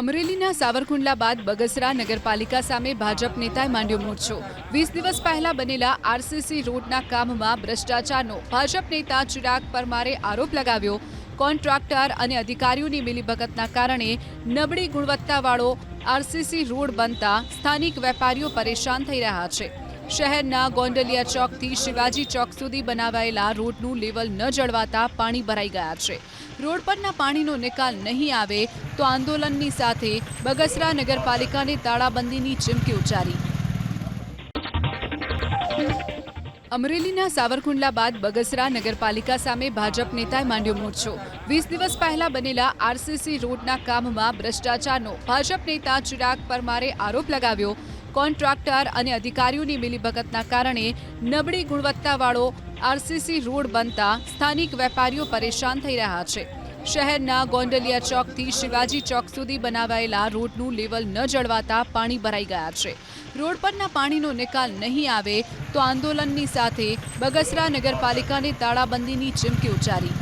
અમરેલીના સાવરકુંડલા બાદ બગસરા નગરપાલિકા સામે ભાજપ નેતાએ માંડ્યો મોરચો. વીસ દિવસ પહેલા બનેલા આરસીસી રોડના કામમાં ભ્રષ્ટાચારનો ભાજપ નેતા ચિરાગ પરમારે આરોપ લગાવ્યો. કોન્ટ્રાક્ટર અને અધિકારીઓની મિલીભગતના કારણે નબળી ગુણવત્તાવાળો આરસીસી રોડ બનતા સ્થાનિક વેપારીઓ પરેશાન થઈ રહ્યા છે. શહેરના ગોંડલિયા ચોકથી શિવાજી ચોક સુધી બનાવાયેલા રોડનું લેવલ ન જળવાતા પાણી ભરાઈ ગયા છે. રોડ પરના પાણીનો નિકાલ નહીં આવે તો આંદોલનની સાથે બગસરા નગરપાલિકાને તાળાબંધીની ચીમકી ઉચ્ચારી. અમરેલીના સાવરકુંડલા બાદ બગસરા નગરપાલિકા સામે ભાજપ નેતાએ માંડ્યો મોરચો. વીસ દિવસ પહેલા બનેલા આરસીસી રોડના કામમાં ભ્રષ્ટાચારનો ભાજપ નેતા ચિરાગ પરમારે આરોપ લગાવ્યો કોન્ટ્રાક્ટર અને અધિકારીઓની મિલીભગતના કારણે નબળી ગુણવત્તાવાળો આરસીસી રોડ બનતા સ્થાનિક વેપારીઓ પરેશાન થઈ રહ્યા છે. શહેરના ગોંડલિયા ચોકથી શિવાજી ચોક સુધી બનાવાયેલા રોડનું લેવલ ન જળવાતા પાણી ભરાઈ ગયા છે. રોડ પરના પાણીનો નિકાલ નહીં આવે તો આંદોલનની સાથે બગસરા નગરપાલિકાને તાળાબંધીની ચીમકી ઉચ્ચારી.